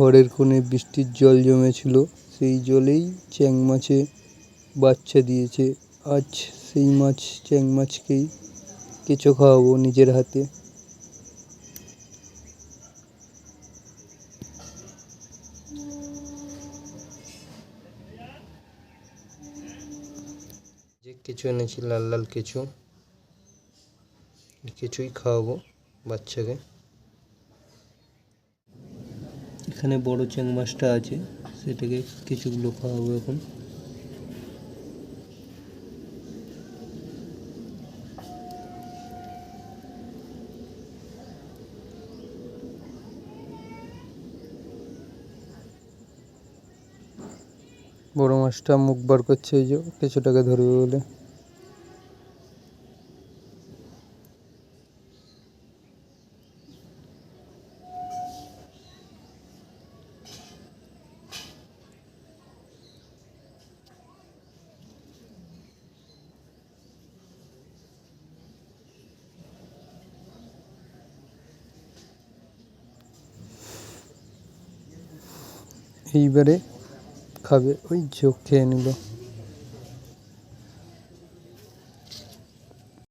ঘরের কোণে বৃষ্টির জল জমেছিল, সেই জলেই চ্যাং মাছে বাচ্চা দিয়েছে। আজ সেই মাছ চ্যাং মাছকেই কেঁচো খাওয়াবো নিজের হাতে। যে কেঁচো এনেছি, লাল লাল কেঁচো কেঁচোই খাওয়াবো বাচ্চাকে। এখানে বড় চ্যাং মাছটা আছে, সেটাকে কেঁচোগুলো খাওয়াবো এখন। বড় মাছটা মুখ বার করছে, এই যে কেঁচোটাকে ধরবে বলে। এইবারে খাবে। ওই চোখ খেয়ে নিল।